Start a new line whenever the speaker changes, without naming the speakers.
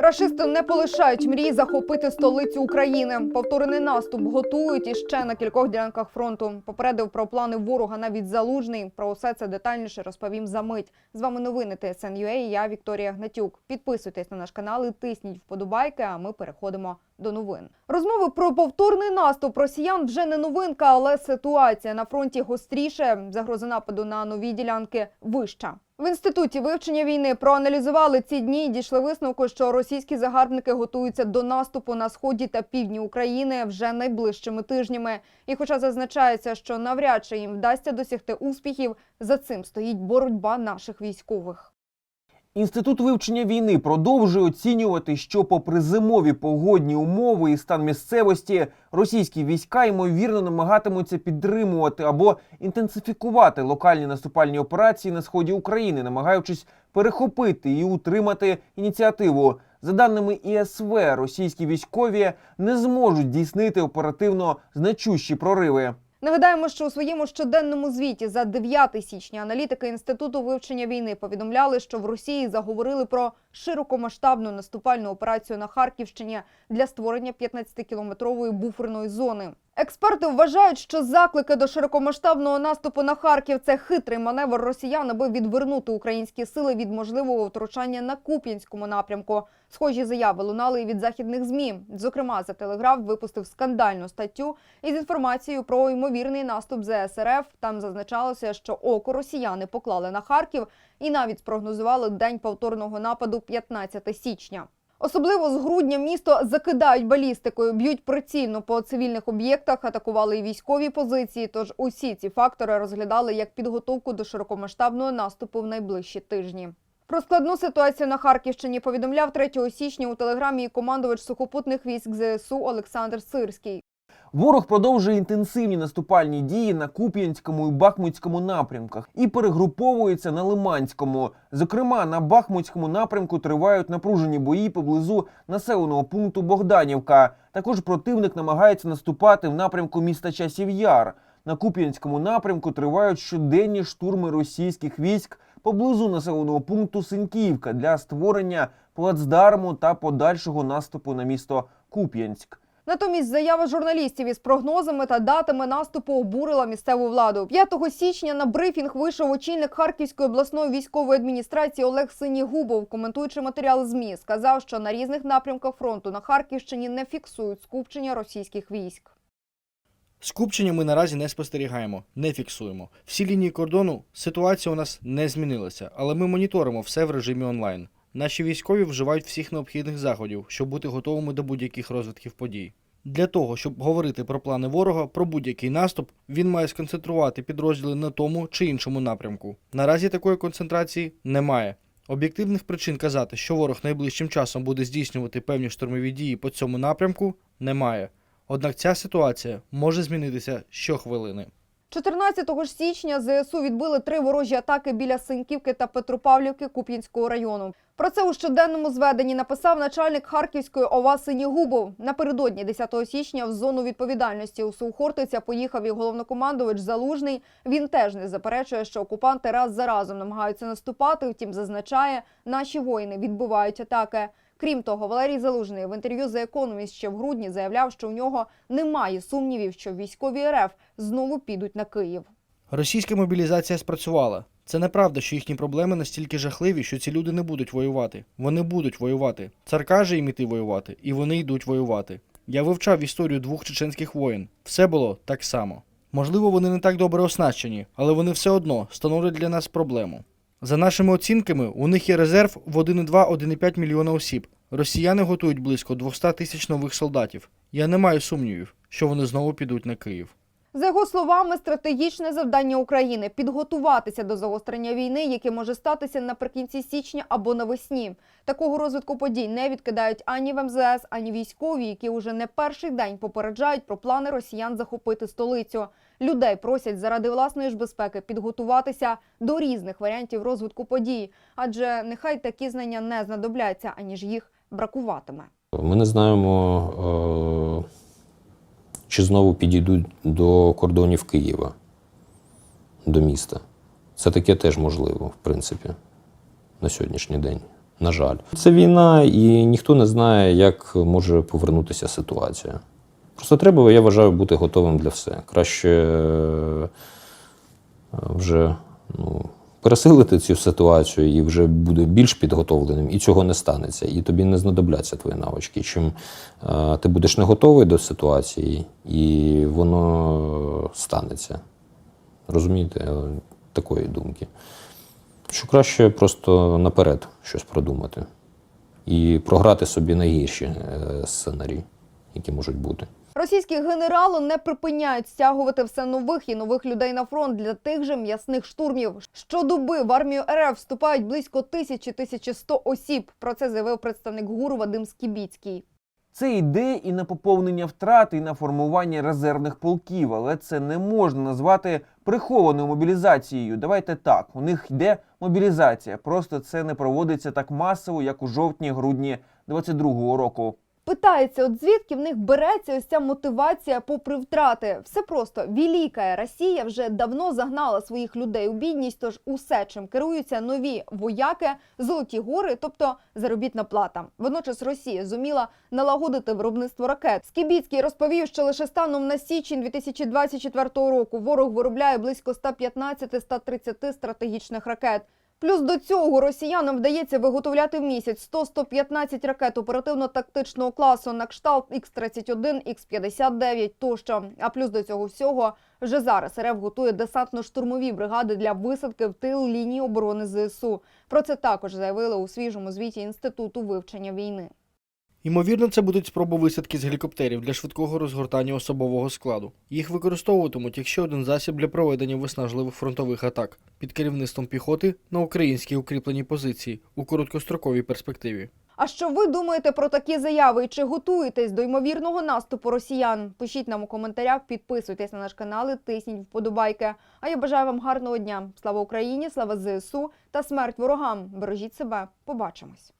Рашисти не полишають мрії захопити столицю України. Повторений наступ готують іще на кількох ділянках фронту. Попередив про плани ворога навіть залужний. Про усе це детальніше розповім за мить. З вами новини ТСН.UA і я Вікторія Гнатюк. Підписуйтесь на наш канал і тисніть вподобайки. А ми переходимо до новин. Розмови про повторний наступ росіян вже не новинка, але ситуація на фронті гостріше. Загроза нападу на нові ділянки вища. В інституті вивчення війни проаналізували ці дні і дійшли висновку, що російські загарбники готуються до наступу на сході та півдні України вже найближчими тижнями. І хоча зазначається, що навряд чи їм вдасться досягти успіхів, за цим стоїть боротьба наших військових.
Інститут вивчення війни продовжує оцінювати, що, попри зимові погодні умови і стан місцевості, російські війська ймовірно намагатимуться підтримувати або інтенсифікувати локальні наступальні операції на сході України, намагаючись перехопити і утримати ініціативу. За даними ІСВ, російські військові не зможуть дійснити оперативно значущі прориви.
Нагадаємо, що у своєму щоденному звіті за 9 січня аналітики інституту вивчення війни повідомляли, що в Росії заговорили про широкомасштабну наступальну операцію на Харківщині для створення 15-кілометрової буферної зони. Експерти вважають, що заклики до широкомасштабного наступу на Харків це хитрий маневр росіян, аби відвернути українські сили від можливого втручання на Куп'янському напрямку. Схожі заяви лунали і від західних змі. Зокрема, за телеграф випустив скандальну статтю із інформацією про ймовірний наступ ЗСРФ. Там зазначалося, що око росіяни поклали на Харків і навіть спрогнозували день повторного нападу 15 січня. Особливо з грудня місто закидають балістикою, б'ють прицільно по цивільних об'єктах, атакували і військові позиції. Тож усі ці фактори розглядали як підготовку до широкомасштабного наступу в найближчі тижні. Про складну ситуацію на Харківщині повідомляв 3 січня у телеграмі командувач сухопутних військ ЗСУ Олександр Сирський.
Ворог продовжує інтенсивні наступальні дії на Куп'янському і Бахмутському напрямках і перегруповується на Лиманському. Зокрема, на Бахмутському напрямку тривають напружені бої поблизу населеного пункту Богданівка. Також противник намагається наступати в напрямку міста Часів Яр. На Куп'янському напрямку тривають щоденні штурми російських військ поблизу населеного пункту Синьківка для створення плацдарму та подальшого наступу на місто Куп'янськ.
Натомість заява журналістів із прогнозами та датами наступу обурила місцеву владу. 5 січня на брифінг вийшов очільник Харківської обласної військової адміністрації Олег Синігубов, коментуючи матеріал ЗМІ, сказав, що на різних напрямках фронту на Харківщині не фіксують скупчення російських військ.
Скупчення ми наразі не спостерігаємо, не фіксуємо. Всі лінії кордону ситуація у нас не змінилася, але ми моніторимо все в режимі онлайн. Наші військові вживають всіх необхідних заходів, щоб бути готовими до будь-яких розвитків подій. Для того, щоб говорити про плани ворога, про будь-який наступ, він має сконцентрувати підрозділи на тому чи іншому напрямку. Наразі такої концентрації немає. Об'єктивних причин казати, що ворог найближчим часом буде здійснювати певні штурмові дії по цьому напрямку, немає. Однак ця ситуація може змінитися щохвилини.
14 ж січня ЗСУ відбили три ворожі атаки біля Синьківки та Петропавлівки Куп'янського району. Про це у щоденному зведенні написав начальник Харківської ОВА Синігубов. Напередодні 10 січня в зону відповідальності у Сухортиця поїхав і головнокомандувач Залужний. Він теж не заперечує, що окупанти раз за разом намагаються наступати. Втім, зазначає, наші воїни відбивають атаки. Крім того, Валерій Залужний в інтерв'ю The Economist ще в грудні заявляв, що у нього немає сумнівів, що військові РФ знову підуть на Київ.
Російська мобілізація спрацювала. Це неправда, що їхні проблеми настільки жахливі, що ці люди не будуть воювати. Вони будуть воювати. Цар каже їм іти воювати, і вони йдуть воювати. Я вивчав історію двох чеченських воїн. Все було так само. Можливо, вони не так добре оснащені, але вони все одно становлять для нас проблему. За нашими оцінками, у них є резерв в 1,2-1,5 мільйона осіб. Росіяни готують близько 200 тисяч нових солдатів. Я не маю сумнівів, що вони знову підуть на Київ.
За його словами, стратегічне завдання України підготуватися до загострення війни, яке може статися наприкінці січня або навесні. Такого розвитку подій не відкидають ані в МЗС, ані військові, які уже не перший день попереджають про плани росіян захопити столицю. Людей просять заради власної ж безпеки підготуватися до різних варіантів розвитку подій, адже нехай такі знання не знадобляться, аніж їх бракуватиме.
Ми не знаємо, е, чи знову підійдуть до кордонів Києва, до міста. Це таке теж можливо, в принципі, на сьогоднішній день. На жаль, це війна, і ніхто не знає, як може повернутися ситуація. Просто треба, я вважаю, бути готовим для все. Краще е, вже ну, пересилити цю ситуацію і вже буде більш підготовленим, і цього не станеться. І тобі не знадобляться твої навички. Чим е, ти будеш не готовий до ситуації, і воно станеться. Розумієте, Е, такої думки. Що краще просто наперед щось продумати і програти собі найгірші е, сценарії, які можуть бути.
Російські генерали не припиняють стягувати все нових і нових людей на фронт для тих же м'ясних штурмів. Щодоби в армію РФ вступають близько тисячі 1100 осіб. Про це заявив представник ГУР Вадим Скібіцький.
Це йде і на поповнення втрат, і на формування резервних полків, але це не можна назвати прихованою мобілізацією. Давайте так, у них йде мобілізація, просто це не проводиться так масово, як у жовтні-грудні 22-го року.
Питається, от звідки в них береться ось ця мотивація попри втрати? Все просто Велика Росія вже давно загнала своїх людей у бідність, тож усе, чим керуються нові вояки, золоті гори, тобто заробітна плата. Водночас Росія зуміла налагодити виробництво ракет. Скібіцький розповів, що лише станом на січень 2024 року ворог виробляє близько 115-130 стратегічних ракет. Плюс до цього росіянам вдається виготовляти в місяць 100-115 ракет оперативно-тактичного класу на кшталт Х-31, Х-59 тощо. А плюс до цього всього вже зараз РФ готує десантно-штурмові бригади для висадки в тил лінії оборони ЗСУ. Про це також заявили у свіжому звіті Інституту вивчення війни.
Ймовірно, це будуть спроби висадки з гелікоптерів для швидкого розгортання особового складу. Їх використовуватимуть як ще один засіб для проведення виснажливих фронтових атак під керівництвом піхоти на українські укріплені позиції у короткостроковій перспективі.
А що ви думаєте про такі заяви? І чи готуєтесь до ймовірного наступу росіян? Пишіть нам у коментарях, підписуйтесь на наш канал і тисніть вподобайки. А я бажаю вам гарного дня. Слава Україні, слава ЗСУ та смерть ворогам. Бережіть себе. Побачимось.